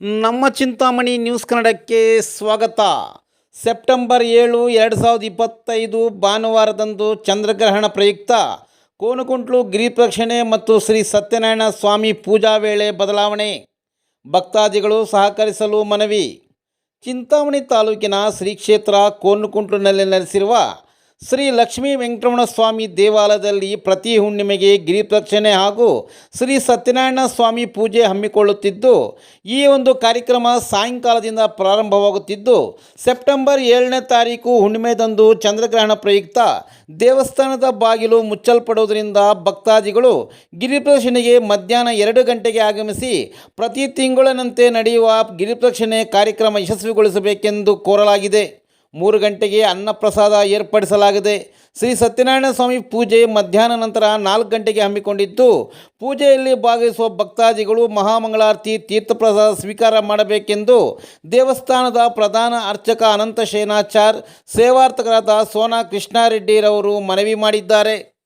ನಮ್ಮ ಚಿಂತಾಮಣಿ ನ್ಯೂಸ್ ಕನ್ನಡಕ್ಕೆ ಸ್ವಾಗತ. ಸೆಪ್ಟೆಂಬರ್ ಏಳು, ಎರಡು ಸಾವಿರದ ಇಪ್ಪತ್ತೈದು ಭಾನುವಾರದಂದು ಚಂದ್ರಗ್ರಹಣ ಪ್ರಯುಕ್ತ. ಕೋನಕುಂಟ್ಲು ಗಿರಿಪ್ರಕ್ಷಣೆ ಮತ್ತು ಶ್ರೀ ಸತ್ಯನಾರಾಯಣ ಸ್ವಾಮಿ ಪೂಜಾ ವೇಳೆ ಬದಲಾವಣೆ. ಭಕ್ತಾದಿಗಳು ಸಹಕರಿಸಲು ಮನವಿ. ಚಿಂತಾಮಣಿ ತಾಲೂಕಿನ ಶ್ರೀ ಕ್ಷೇತ್ರ ಕೋನಕುಂಟ್ಲಿನಲ್ಲಿ ನೆಲೆಸಿರುವ ಶ್ರೀ ಲಕ್ಷ್ಮೀ ವೆಂಕಟರಮಣ ಸ್ವಾಮಿ ದೇವಾಲಯದಲ್ಲಿ ಪ್ರತಿ ಹುಣ್ಣಿಮೆಗೆ ಗಿರಿಪ್ರಕ್ಷಣೆ ಹಾಗೂ ಶ್ರೀ ಸತ್ಯನಾರಾಯಣ ಸ್ವಾಮಿ ಪೂಜೆ ಹಮ್ಮಿಕೊಳ್ಳುತ್ತಿದ್ದು, ಈ ಒಂದು ಕಾರ್ಯಕ್ರಮ ಸಾಯಂಕಾಲದಿಂದ ಪ್ರಾರಂಭವಾಗುತ್ತಿದ್ದು, ಸೆಪ್ಟೆಂಬರ್ ಏಳನೇ ತಾರೀಕು ಹುಣ್ಣಿಮೆದಂದು ಚಂದ್ರಗ್ರಹಣ ಪ್ರಯುಕ್ತ ದೇವಸ್ಥಾನದ ಬಾಗಿಲು ಮುಚ್ಚಲ್ಪಡುವುದರಿಂದ ಭಕ್ತಾದಿಗಳು ಗಿರಿಪ್ರದಕ್ಷಿಣೆಗೆ ಮಧ್ಯಾಹ್ನ ಎರಡು ಗಂಟೆಗೆ ಆಗಮಿಸಿ ಪ್ರತಿ ತಿಂಗಳಿನಂತೆ ನಡೆಯುವ ಗಿರಿಪ್ರದಕ್ಷಿಣೆ ಕಾರ್ಯಕ್ರಮ ಯಶಸ್ವಿಗೊಳಿಸಬೇಕೆಂದು ಕೋರಲಾಗಿದೆ. ಮೂರು ಗಂಟೆಗೆ ಅನ್ನಪ್ರಸಾದ ಏರ್ಪಡಿಸಲಾಗಿದೆ. ಶ್ರೀ ಸತ್ಯನಾರಾಯಣ ಸ್ವಾಮಿ ಪೂಜೆ ಮಧ್ಯಾಹ್ನ ನಂತರ ನಾಲ್ಕು ಗಂಟೆಗೆ ಹಮ್ಮಿಕೊಂಡಿದ್ದು, ಪೂಜೆಯಲ್ಲಿ ಭಾಗವಹಿಸುವ ಭಕ್ತಾದಿಗಳು ಮಹಾಮಂಗಳಾರತಿ, ತೀರ್ಥಪ್ರಸಾದ ಸ್ವೀಕಾರ ಮಾಡಬೇಕೆಂದು ದೇವಸ್ಥಾನದ ಪ್ರಧಾನ ಅರ್ಚಕ ಅನಂತ ಶೇನಾಚಾರ್ ಸೇವಾರ್ಥಕರಾದ ಸೋನಾ ಕೃಷ್ಣಾರೆಡ್ಡಿರವರು ಮನವಿ ಮಾಡಿದ್ದಾರೆ.